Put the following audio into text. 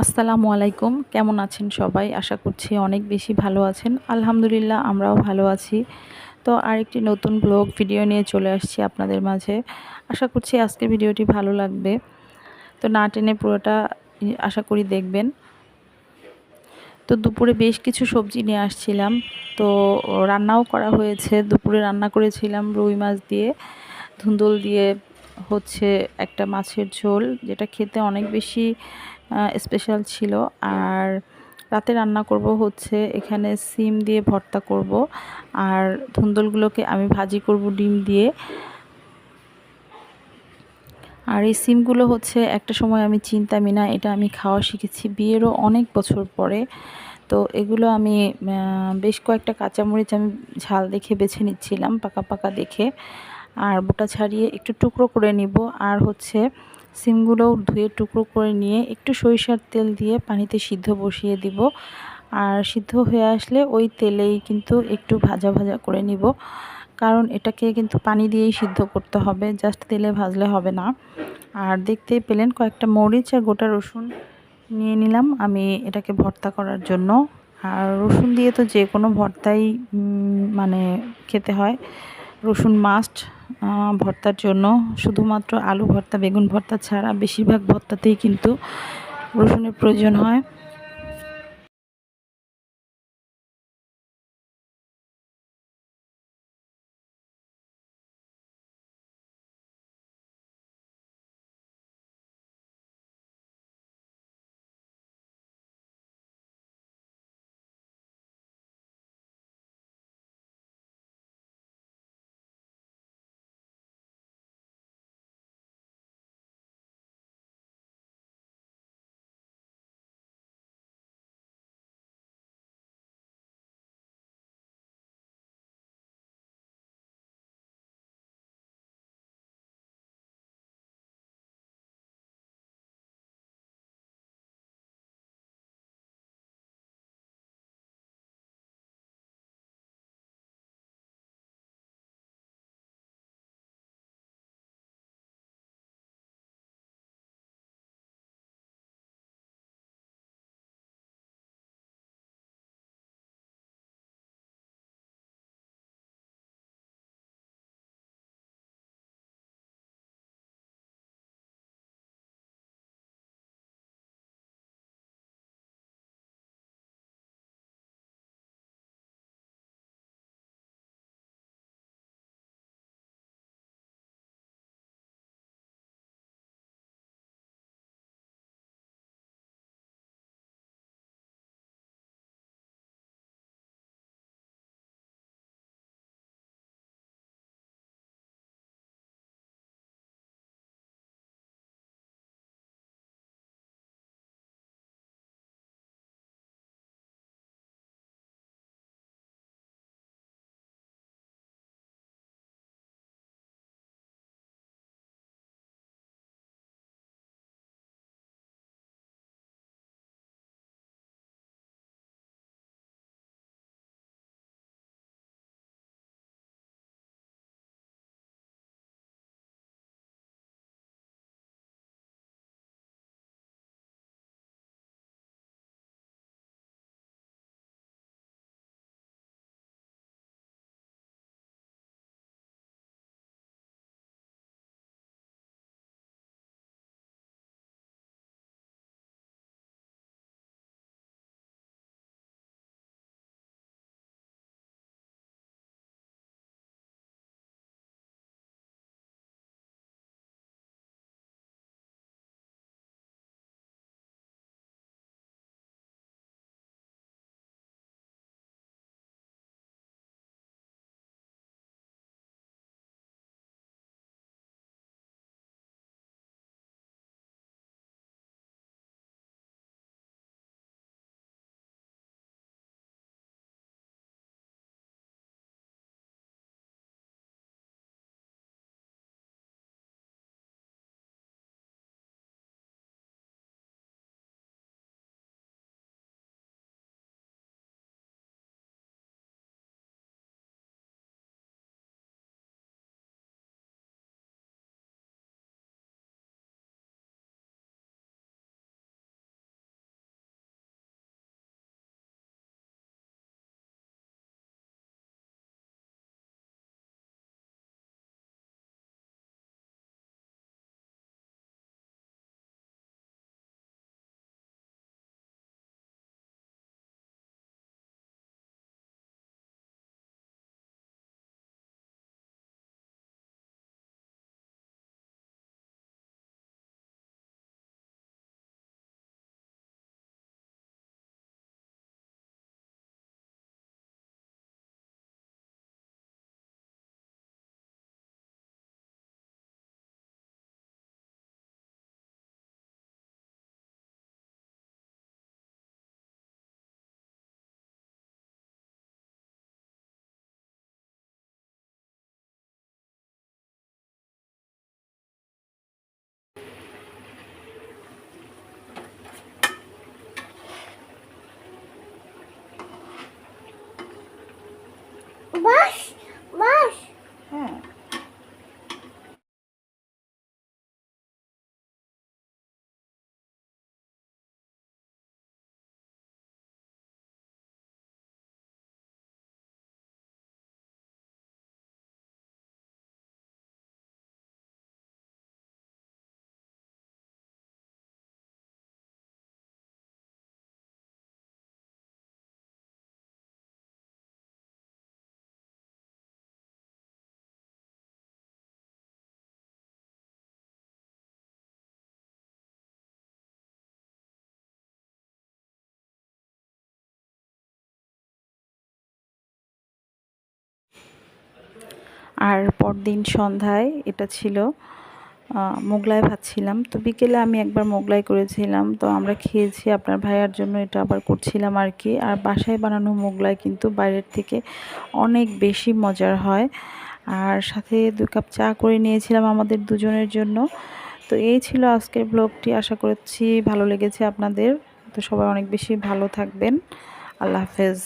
আসসালামু আলাইকুম। কেমন আছেন সবাই? আশা করছি অনেক বেশি ভালো আছেন। আলহামদুলিল্লাহ, আমরাও ভালো আছি। তো আরেকটি নতুন ব্লগ ভিডিও নিয়ে চলে আসছি আপনাদের মাঝে। আশা করছি আজকের ভিডিওটি ভালো লাগবে। তো না টেনে পুরোটা আশা করি দেখবেন। তো দুপুরে বেশ কিছু সবজি নিয়ে আসছিলাম। তো রান্নাও করা হয়েছে। দুপুরে রান্না করেছিলাম রুই মাছ দিয়ে। ধুন্দুল দিয়ে হচ্ছে একটা মাছের ঝোল, যেটা খেতে অনেক বেশি স্পেশাল ছিল। আর রাতে রান্না করব হচ্ছে এখানে সিম দিয়ে ভর্তা করব। আর ধুন্দলগুলোকে আমি ভাজি করব ডিম দিয়ে। আর এই সিমগুলো হচ্ছে একটা সময় আমি চিন্তামি না এটা আমি খাওয়া শিখেছি বিয়েরও অনেক বছর পরে। তো এগুলো আমি বেশ কয়েকটা কাঁচামরিচ আমি ঝাল দেখে বেছে নিচ্ছিলাম পাকা পাকা দেখে। আর বোটা ছাড়িয়ে একটু টুকরো করে নিব। আর হচ্ছে সিমগুলো ধুয়ে টুকরো করে নিয়ে একটু সরিষার তেল দিয়ে পানিতে সিদ্ধ বসিয়ে দিব। আর সিদ্ধ হয়ে আসলে ওই তেলেই কিন্তু একটু ভাজা ভাজা করে নিব। কারণ এটাকে কিন্তু পানি দিয়েই সিদ্ধ করতে হবে, জাস্ট তেলে ভাজলে হবে না। আর দেখতেই পেলেন কয়েকটা মরিচ আর গোটা রসুন নিয়ে নিলাম আমি এটাকে ভর্তা করার জন্য। আর রসুন দিয়ে তো যে কোনো ভর্তাই মানে খেতে হয়। রসুন মাস্ট ভর্তার জন্য। শুধুমাত্র আলু ভর্তা, বেগুন ভর্তা ছাড়া বেশিরভাগ ভর্তাতেই কিন্তু রসুনের প্রয়োজন হয়। বাস মাস। হ্যাঁ। আর পরদিন সন্ধ্যায় এটা ছিল মোগলাই ভাত ছিলাম। তো বিকেলে আমি একবার মোগলাই করেছিলাম। তো আমরা খেয়েছি, আপনার ভাইয়ার জন্য এটা আবার করছিলাম আর কি আর বাসায় বানানো মোগলাই কিন্তু বাইরের থেকে অনেক বেশি মজার হয়। আর সাথে দু কাপ চা করে নিয়েছিলাম আমাদের দুজনের জন্য। তো এই ছিল আজকের ব্লগটি। আশা করছি ভালো লেগেছে আপনাদের। তো সবাই অনেক বেশি ভালো থাকবেন। আল্লাহ হাফেজ।